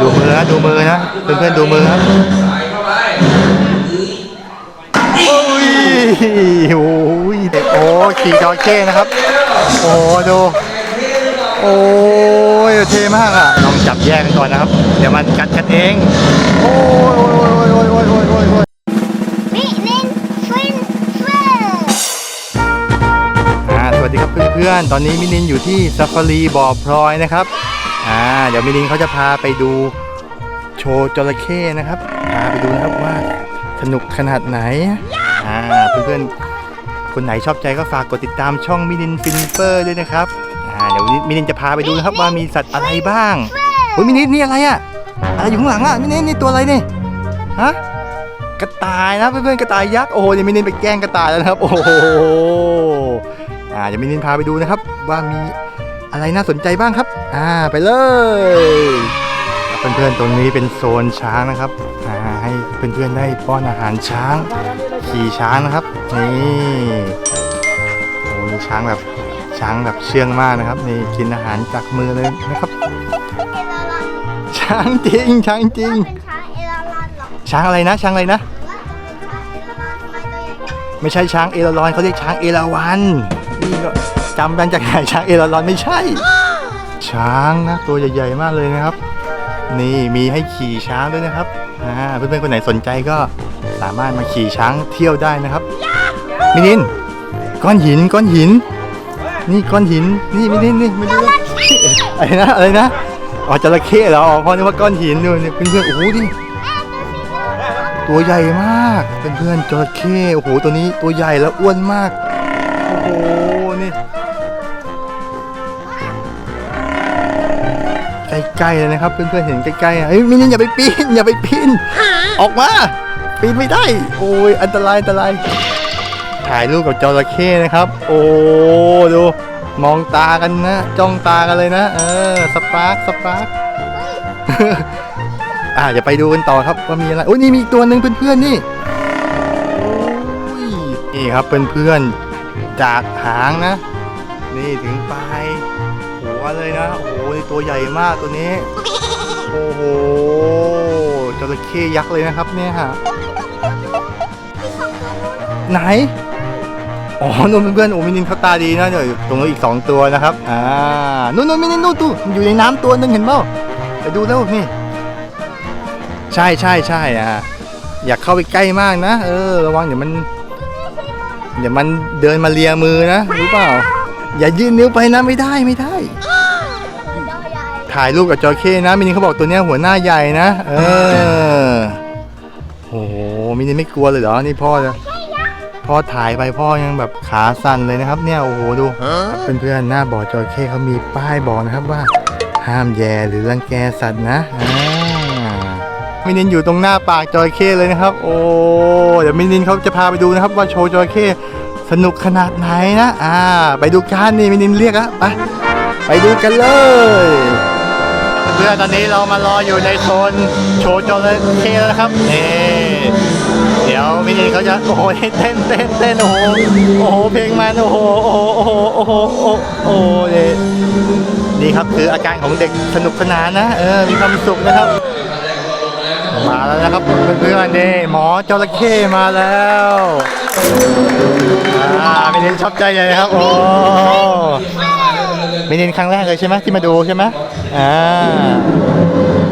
ดูมือนะดูมือนะเพื่อนๆดูมือครับโอ้ยโอ้ยโอ้ขี่จอเข้นะครับ โอ้ดูโอ้ยเท่มากอะลองจับแยกกันก่อนนะครับ เดี๋ยวมันกัดกันเองโอ้ยโอ้ยโอ้ยโอ้ยโอ้ยโอ้ยโอ้ยมินินฟินฟอร์อ่าสวัสดีครับเพื่อนๆ ตอนนี้มินินอยู่ที่ซ a ฟารีบ่อพลอยนะครับ อ่าเดี๋ยวมินินเขาจะพาไปดูโชว์จระเข้นะครับพาไปดูนะครับว่าสนุกขนาดไหนอ่าเพื่อนๆคนไหนชอบใจก็ฝากกดติดตามช่องมินินฟินเฟอร์ด้วยนะครับอ่าเดี๋ยวมินินจะพาไปดูนะครับว่ามีสัตว์อะไรบ้างโอ้ยมินินนี่อะไรอะอะไรอยู่ข้างหลังอะมินินนี่ตัวอะไรนี่ฮะกระต่ายนะเพื่อนๆกระต่ายยักษ์โอ้โหเดี๋ยวมินินไปแกล้งกระต่ายแล้วนะครับโอ้โหอ่าเดี๋ยวมินินพาไปดูนะครับว่ามี อะไรน่าสนใจบ้างครับ อ่าไปเลยเพื่อนๆตรงนี้เป็นโซนช้างนะครับอ่าให้เพื่อนๆได้ป้อนอาหารช้าง ขี่ช้างนะครับนี่โอ้ยช้างแบบช้างแบบเชื่องมากนะครับนี่กินอาหารจากมือเลยนะครับ ช้างจริงช้างจริง ช้างอะไรนะ ช้างอะไรนะ ไมตัวใหญ่ไม่ใช่ช้างเอราลอนเขาเรียกช้างเอราวันนี่ก็ จำกันจากไหนช้างเอราลอนไม่ใช่ ช้างนะตัวใหญ่ ๆ มากเลยนะครับ นี่มีให้ขี่ช้างด้วยนะครับอ่าเพื่อนๆคนไหนสนใจก็สามารถมาขี่ช้างเที่ยวได้นะครับมินินก้อนหินก้อนหิน นี่ก้อนหินนี่มินินนี่มาดูอะไรนะอะไรนะอ๋อจระเข้เหรออ๋อเพราะนึกว่าก้อนหินดูนี่เพื่อนๆโอ้โหดิตัวใหญ่มากเพื่อนๆจระเข้โอ้โหตัวนี้ตัวใหญ่แล้วอ้วนมากโอ้โหนี่ ใกล้ๆเลยนะครับเพื่อนๆเห็นใกล้ๆอะเฮ้ยมินินอย่าไปปีนอย่าไปปีนออกมา ปีนไม่ได้ โอ้ยอันตรายอันตรายถ่ายรูปกับจระเข้นะครับ โอ้ดูมองตากันนะจ้องตากันเลยนะ เออสปาร์คสปาร์คอ่าเดี๋ยวไปดูกันต่อครับว่ามีอะไรโอ้ยนี่มีอีกตัวหนึ่งเพื่อนๆนี่โอ้ยนี่ครับเพื่อนๆจากหางนะ นี่ถึงปลาย หัวเลยนะ โอ้โหตัวใหญ่มากตัวนี้ โอ้โหจระเข้ยักษ์เลยนะครับเนี่ยฮะไหน อ๋อนู่นเพื่อนๆโอ้มินินเขาตาดีนะเดี๋ยวตรงนู้นอีกสองตัวนะครับ อ่า นู่นนู่นมินินนู่นตู้อยู่ในน้ำตัวหนึงเห็นเปล่าไปดูแล้วนี่ ใช่ใช่ใช่อะอยากเข้าไปใกล้มากนะ เออ ระวังเดี๋ยวมัน เดี๋ยวมันเดินมาเลียมือนะ รู้เปล่า อย่ายื่นนิ้วไปนะไม่ได้ไม่ได้ ถ่ายรูปกับจอเข้นะมินินเขาบอกตัวเนี้ยหัวหน้าใหญ่นะ เออโอ้โหมินินไม่กลัวเลยเหรอนี่พ่อจะพ่อถ่ายไปพ่อยังแบบขาสั่นเลยนะครับ เนี่ยโอ้โหดูเพื่อนๆหน้าบ่อจระเข้เขามีป้ายบอกนะครับว่า ห้ามแย่หรือรังแกสัตว์นะอ่ามินินอยู่ตรงหน้าปากจระเข้เลยนะครับ โอ้เดี๋ยวมินินเขาจะพาไปดูนะครับ ว่าโชว์จระเข้ สนุกขนาดไหนนะ อ่า ไปดูกันนี่มินินเรียกอะไป ไปดูกันเลย เพื่อนตอนนี้เรามารออยู่ในโซนโชว์จระเข้แล้วครับ นี่ เดี๋ยวมินินเขาจะ โอ้โหเต้นเต้นเต้นโอ้โห โอ้โห เพลงมันโอ้โห โอ้โห โอ้โห โอ้โห โอ้โหโอ้โหนี่นี่ครับคืออาการของเด็กสนุกสนานนะ เออ มีความสุขนะครับ มาแล้วนะครับเพื่อนๆนี่หมอจระเข้มาแล้วอ่ามินินชอบใจใหญ่ครับโอ้มินินครั้งแรกเลยใช่ไหมที่มาดูใช่ไหมอ่า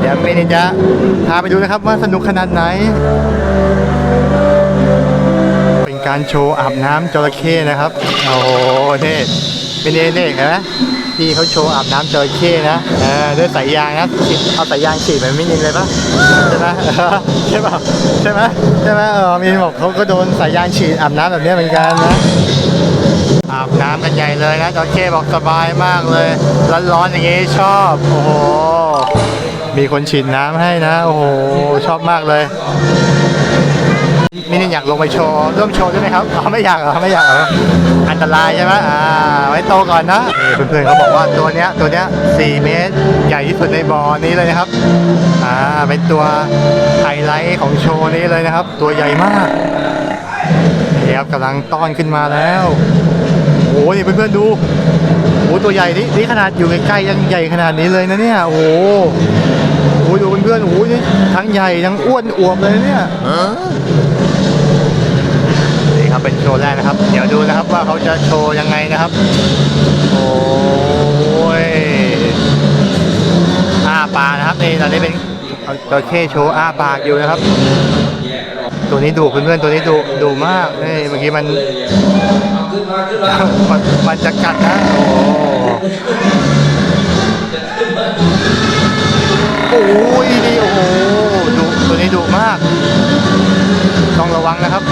เดี๋ยวมินินจะพาไปดูนะครับว่าสนุกขนาดไหน เป็นการโชว์อาบน้ำจระเข้นะครับโอ้โหนี่ มินินนี่เห็นไหมพี่เขาโชว์อาบน้ำจระเข้นะเออด้วยสายยางนะเอาสายยางฉีดไปมินินเลยปะใช่ไหมใช่ปะใช่ไหมใช่ไหมเออมินินบอกเขาก็โดนสายยางฉีดอาบน้ำแบบนี้เหมือนกันนะอาบน้ำกันใหญ่เลยนะจระเข้บอกสบายมากเลยร้อนๆอย่างงี้ชอบโอ้โหมีคนฉีดน้ำให้นะ โอ้โหชอบมากเลย มินินอยากลงไปโชว์ร่วมโชว์ด้วยไหมครับอ๋อไม่อยากเหรอไม่อยากเหรออันตรายใช่ไหมอ่าไว้โตก่อนนะนี่เพื่อนๆเขาบอกว่าตัวเนี้ยตัวเนี้ย4เมตร ใหญ่ที่สุดในบ่อนี้เลยนะครับอ่าเป็นตัวไฮไลท์ของโชว์นี้เลยนะครับ ตัวใหญ่มากนี่ครับกำลังต้อนขึ้นมาแล้วโอ้โหนี่เพื่อนๆดูโอ้ตัวใหญ่นี่นี่ขนาดอยู่ใกล้ๆยังใหญ่ขนาดนี้เลยนะเนี่ยโอ้โหโอ้โหโหนี่ทั้งใหญ่ทั้งอ้วนอวบเลยเนี่ย ครับเป็นโชว์แรกนะครับ เดี๋ยวดูนะครับว่าเขาจะโชว์ยังไงนะครับ โอ้ยอ้าปากนะครับนี่ตอนนี้เป็นจระเข้โชว์อ้าปากอยู่นะครับ ตัวนี้ดุเพื่อนๆตัวนี้ดุดุมากนี่เมื่อกี้มันมันมันจะกัดนะโอ้โหโอ้ยดีโอ้โหดุตัวนี้ดุมาก ต้องระวังนะครับ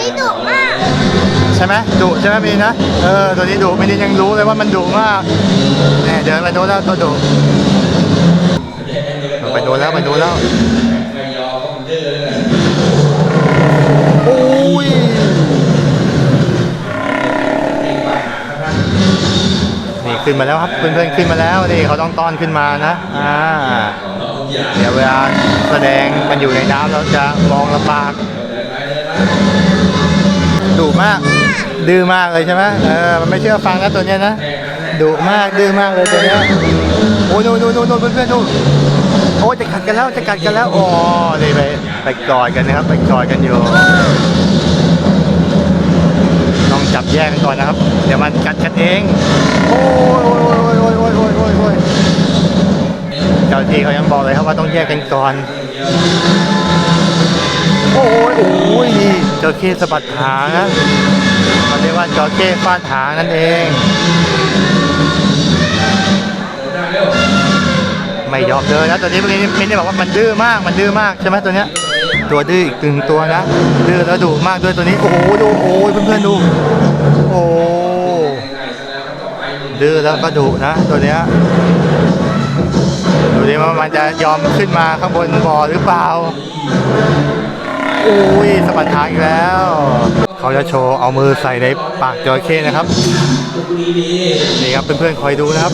นี้ดุมาก ใช่ไหมดุใช่ไหมมีนนะเออตัวนี้ดุม่ได้ยังรู้เลยว่ามันดุมากเนี่ยเดินไปโน้นแล้วตัวดุไปโน้นแล้วไปโน้นแล้วโอ้ยนี่ขึ้นมาแล้วครับเพื่อนๆขึ้นมาแล้วนี่เขาต้องต้อนขึ้นมานะอ่าเดี๋ยวเวลาแสดงมันอยู่ในน้ำเราจะมองลำบาก ดุมาก ดื้อมากเลยใช่ไหมเออมันไม่เชื่อฟังนะตัวเนี้ยนะดุมากดื้อมากเลยตัวเนี้ยโอ้ยนู่นนู่นนู่นนู่นเพื่อนๆนู่นโอ้จะกัดกันแล้วจะกัดกันแล้วอ๋อนี่ไปไปกอดกันนะครับไปกอดกันอยู่ต้องจับแยกกันก่อนนะครับ เดี๋ยวมันกัดกันเองโอ้ยโอ้ยโอ้ยโอ้ยโอ้ยโอ้ยโอ้ยเจ้าที่เขายังบอกเลยครับว่าต้องแยกกันก่อนโอ้ยโอ้ย จระเข้สะบัดหางนะเขาเรียกว่าจระเข้ฟาดหางนั่นเองไม่ยอมเดินะตัวนี้เมื่อกี้มินได้บอกว่ามันดื้อมากมันดื้อมากใช่ไหมตัวเนี้ยตัวดื้ออีกหนึ่งตัวนะดื้อแล้วดุมากด้วยตัวนี้โอ้โหดูโอ้ยเพื่อนๆดูโอ้ดื้อแล้วก็ดุนะ ตัวเนี้ยดูดิว่ามันจะยอมขึ้นมาข้างบนบ่อหรือเปล่า อุ้ยสะบัดหาอีกแล้ว เขาจะโชว์เอามือใส่ในปากจระเข้นะครับ นี่ครับเพื่อนๆคอยดูนะครับ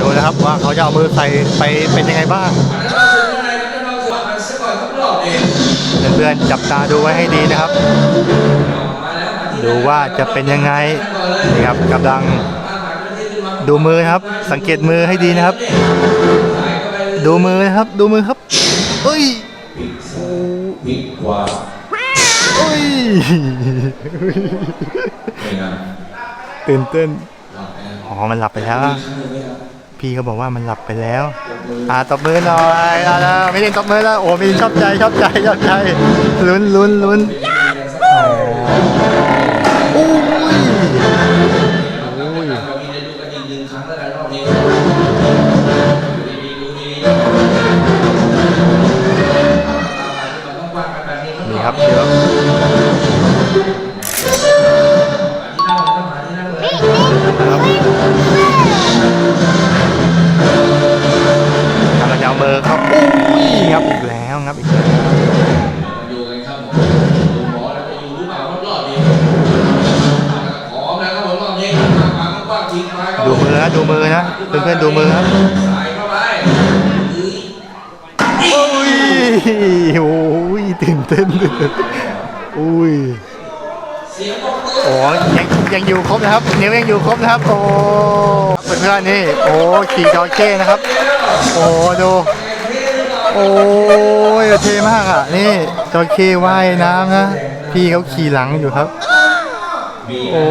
ดูนะครับว่าเขาจะเอามือใส่ไปเป็นยังไงบ้างเพื่อนๆจับตาดูไว้ให้ดีนะครับ ดูว่าจะเป็นยังไงนี่ครับกำลัง ดูมือครับ สังเกตมือให้ดีนะครับ ดูมือนะครับ ดูมือครับเอ้ยเอ้ยตื่นเต้นอ๋อมันหลับไปแล้ว พี่เขาบอกว่ามันหลับไปแล้ว อ่าตบมือหน่อยอ่าแล้วไม่ได้ตบมือแล้วโอ้ไม่ชอบใจชอบใจชอบใจลุ้นลุ้นลุ้น อามือครับโอ้ยงับอีกแล้วงับอีกแล้วมาดูกันครับผมดูหมอแล้วจะอยู่หรือเปล่ารอบๆนี้พร้อมแล้วครับผมรอบนี้ปากปากกว้างๆทิ้งไว้ครับดูมือนะดูมือนะเพื่อนๆดูมือครับใส่เข้าไปโอ้ยโอ้ยตื่นเต้นอุ้ยเสียงปรบมือโอ้ยังยังอยู่ครบนะครับนิ้วยังอยู่ครบนะครับโอ้เพื่อนๆนี่โอ้ขี่จอเก้นะครับ โอ้ดู โอ้ยเท่มากอะ นี่จอเก้ว่ายน้ำนะ พี่เขาขี่หลังอยู่ครับ โอ้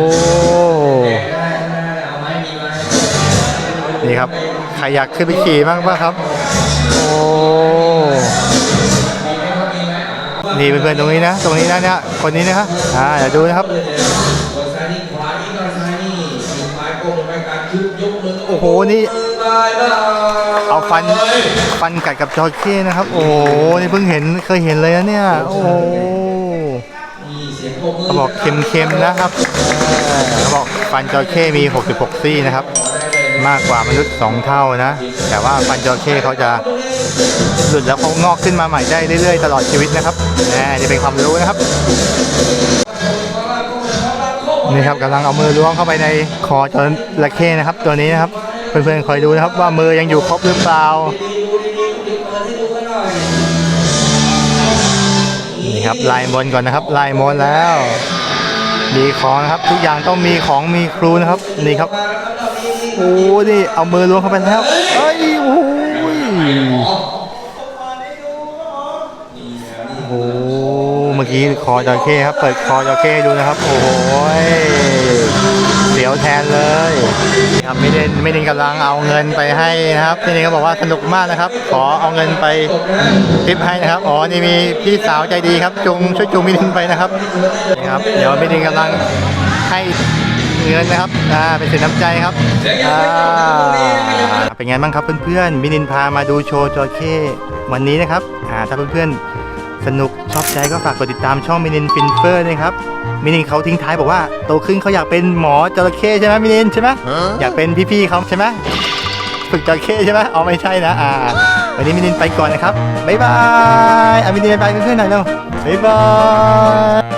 เอาไหนี่ครับใครอยากขึ้นไปขี่บ้างป่ะครับ โอ้นี่เพื่อนๆตรงนี้นะ ตรงนี้นะเนี่ยคนนี้นะครับอ่าเดี๋ยวดูนะครับโอ้โหนี่ เอาฟันฟันกัดกับจอร์เก้นะครับ โอ้โหนี่เพิ่งเห็นเคยเห็นเลยนะเนี่ย โอ้โหเขาบอกเค็มๆนะครับเขาบอกฟันจระเข้มี 66 ซี่นะครับ มากกว่ามนุษย์ 2 เท่านะ แต่ว่าฟันจระเข้เขาจะหลุดแล้วเขางอกขึ้นมาใหม่ได้เรื่อยๆ ตลอดชีวิตนะครับนี่นี่เป็นความรู้นะครับนี่ครับกำลังเอามือล้วงเข้าไปในคอจระเข้นะครับ ตัวนี้นะครับ เพื่อนๆคอยดูนะครับว่ามือยังอยู่ครบหรือเปล่านี่ครับลายมนก่อนนะครับลายมนแล้วมีของนะครับทุกอย่างต้องมีของมีครูนะครับนี่ครับโอ้นี่เอามือล้วงเข้าไปแล้วเอ้ยโอ้ยโอ้เมื่อกี้คอจระเข้ครับเปิดคอจระเข้ดูนะครับ โอ้โห เสียวแทนเลยครับไม่ได้ไม่ได้กำลังเอาเงินไปให้นะครับพี่นี่ก็บอกว่าสนุกมากนะครับ ขอเอาเงินไปทิปให้นะครับอ๋อนี่มีพี่สาวใจดีครับจุงช่วยจุงมิลินไปนะครับนี่ครับ เดี๋ยวมิลินกำลังให้เงินนะครับอ่าเป็นสินน้ำใจครับอ่าเป็นไงบ้างครับเพื่อนๆมิลินพามาดูโชว์จระเข้วันนี้นะครับอ่าถ้าเพื่อนๆสนุกชอบใจก็ฝากกดติดตามช่องมินินฟินเฟอร์นะครับ มินินเขาทิ้งท้ายบอกว่าโตขึ้นเขาอยากเป็นหมอจระเข้ใช่ไหมมินินใช่ไหมอยากเป็นพี่ๆเขาใช่ไหมฝึกจระเข้ใช่ไหมเอาไม่ใช่นะอ่าวันนี้มินินไปก่อนนะครับบ๊ายบายอะมินินไปเพื่อนๆหน่อยเร็วบ๊ายบาย